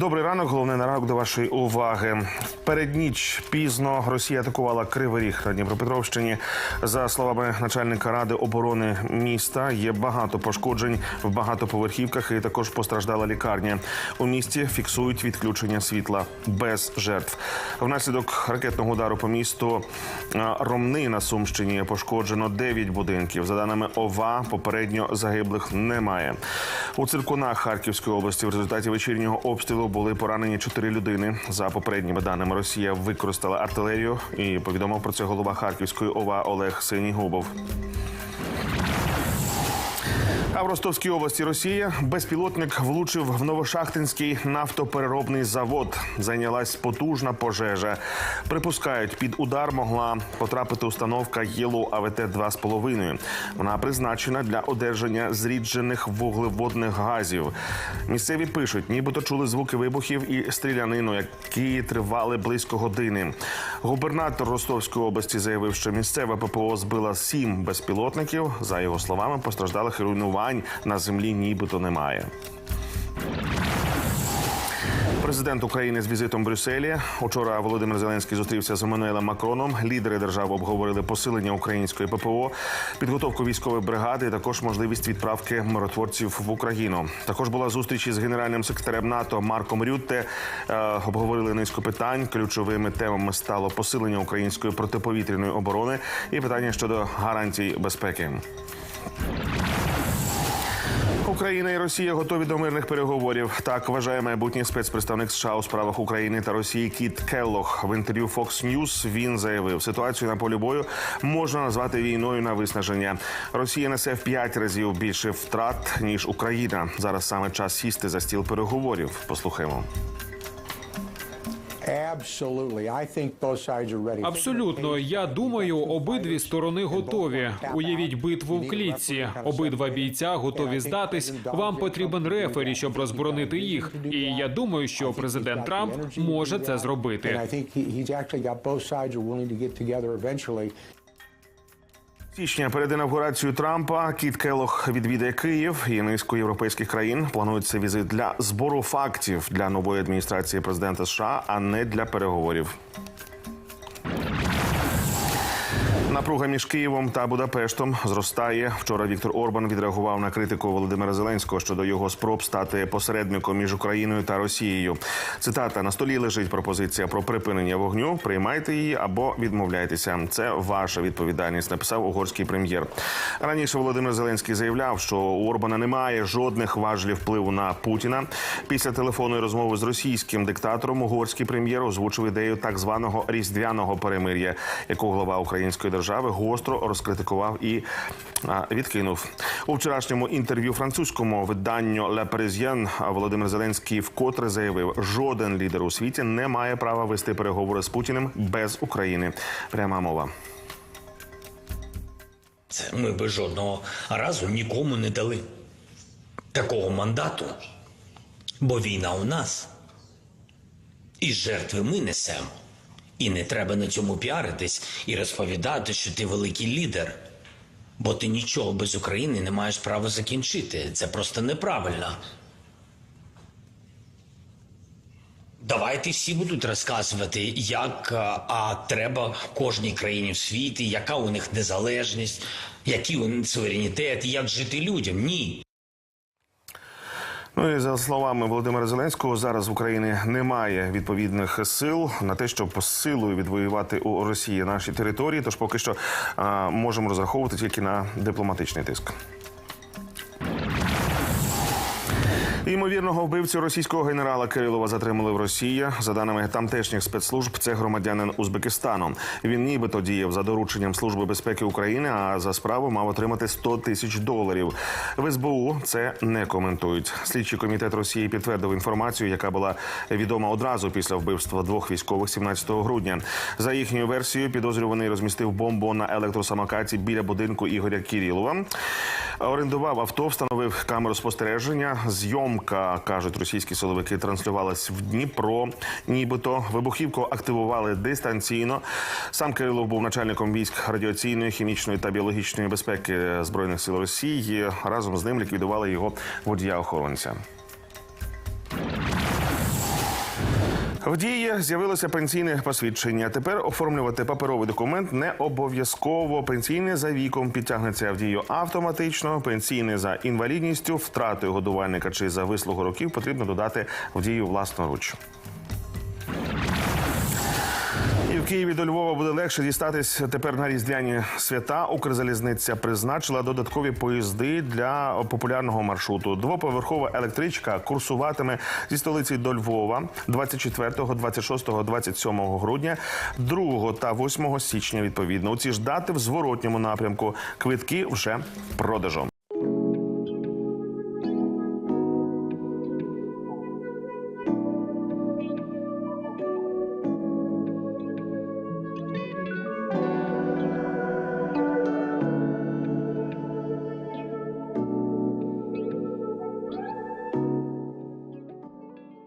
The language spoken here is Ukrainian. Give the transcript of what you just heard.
Добрий ранок. Головне на ранок до вашої уваги. Передніч пізно Росія атакувала Кривий Ріг на Дніпропетровщині. За словами начальника ради оборони міста, є багато пошкоджень в багатоповерхівках і також постраждала лікарня. У місті фіксують відключення світла без жертв. Внаслідок ракетного удару по місту Ромни на Сумщині пошкоджено 9 будинків. За даними ОВА, попередньо загиблих немає. У циркунах Харківської області в результаті вечірнього обстрілу були поранені чотири людини. За попередніми даними, Росія використала артилерію і повідомив про це голова Харківської ОВА Олег Синігубов. В Ростовській області Росія безпілотник влучив в Новошахтинський нафтопереробний завод. Зайнялась потужна пожежа. Припускають, під удар могла потрапити установка ЄЛО АВТ 2,5. Вона призначена для одержання зріджених вуглеводних газів. Місцеві пишуть, нібито чули звуки вибухів і стрілянину, які тривали близько години. Губернатор Ростовської області заявив, що місцева ППО збила сім безпілотників. За його словами, постраждалих і на землі нібито немає. Президент України з візитом в Брюсселі. Учора Володимир Зеленський зустрівся з Еммануелем Макроном. Лідери держав обговорили посилення української ППО, підготовку військової бригади, і також можливість відправки миротворців в Україну. Також була зустріч із генеральним секретарем НАТО Марком Рютте. Е, обговорили низку питань. Ключовими темами стало посилення української протиповітряної оборони і питання щодо гарантій безпеки. Україна і Росія готові до мирних переговорів. Так вважає майбутній спецпредставник США у справах України та Росії Кіт Келлох. В інтерв'ю Fox News він заявив, ситуацію на полі бою можна назвати війною на виснаження. Росія несе в п'ять разів більше втрат ніж Україна. Зараз саме час сісти за стіл переговорів. Послухаємо. Абсолютно, я думаю, обидві сторони готові. Уявіть битву в клітці. Обидва бійця готові здатись. Вам потрібен рефері, щоб розборонити їх. І я думаю, що президент Трамп може це зробити. Січня перед інавгурацією Трампа Кіт Келох відвідає Київ і низку європейських країн. Планується візит для збору фактів для нової адміністрації президента США, а не для переговорів. Напруга між Києвом та Будапештом зростає. Вчора Віктор Орбан відреагував на критику Володимира Зеленського щодо його спроб стати посередником між Україною та Росією. Цитата на столі лежить пропозиція про припинення вогню. Приймайте її або відмовляйтеся. Це ваша відповідальність. Написав угорський прем'єр. Раніше Володимир Зеленський заявляв, що у Орбана немає жодних важелів впливу на Путіна. Після телефонної розмови з російським диктатором угорський прем'єр озвучив ідею так званого різдвяного перемир'я, яку глава української держави гостро розкритикував і відкинув у вчорашньому інтерв'ю французькому виданню «Le Parisien» Володимир Зеленський вкотре заявив, жоден лідер у світі не має права вести переговори з Путіним без України. Пряма мова. Це ми би жодного разу нікому не дали такого мандату, бо війна у нас. І жертви ми несемо. І не треба на цьому піаритись і розповідати, що ти великий лідер. Бо ти нічого без України не маєш права закінчити. Це просто неправильно. Давайте всі будуть розказувати, як а, а треба кожній країні в світі, яка у них незалежність, який у них суверенітет, як жити людям. Ні. Ну і за словами Володимира Зеленського, зараз в Україні немає відповідних сил на те, щоб силою відвоювати у Росії наші території. Тож поки що а, можемо розраховувати тільки на дипломатичний тиск. Ймовірного вбивцю російського генерала Кирилова затримали в Росії. За даними тамтешніх спецслужб, це громадянин Узбекистану. Він нібито діяв за дорученням Служби безпеки України, а за справу мав отримати 100 тисяч доларів. В СБУ це не коментують. Слідчий комітет Росії підтвердив інформацію, яка була відома одразу після вбивства двох військових 17 грудня. За їхньою версією, підозрюваний розмістив бомбу на електросамокаті біля будинку Ігоря Кірілова. Орендував авто, встановив камеру спостереження. Зйомка кажуть російські силовики транслювалась в Дніпро. Нібито вибухівку активували дистанційно. Сам Кирилов був начальником військ радіаційної, хімічної та біологічної безпеки збройних сил Росії. Разом з ним ліквідували його водія охоронця. В дії з'явилося пенсійне посвідчення. Тепер оформлювати паперовий документ не обов'язково. Пенсійне за віком підтягнеться в дію автоматично. Пенсійне за інвалідністю, втратою годувальника чи за вислугу років потрібно додати в дію власноруч. В Києві до Львова буде легше дістатись тепер на різдвяні свята. Укрзалізниця призначила додаткові поїзди для популярного маршруту. Двоповерхова електричка курсуватиме зі столиці до Львова 24, 26, 27 грудня, 2 та 8 січня. Відповідно, у ці ж дати в зворотньому напрямку квитки вже продажу.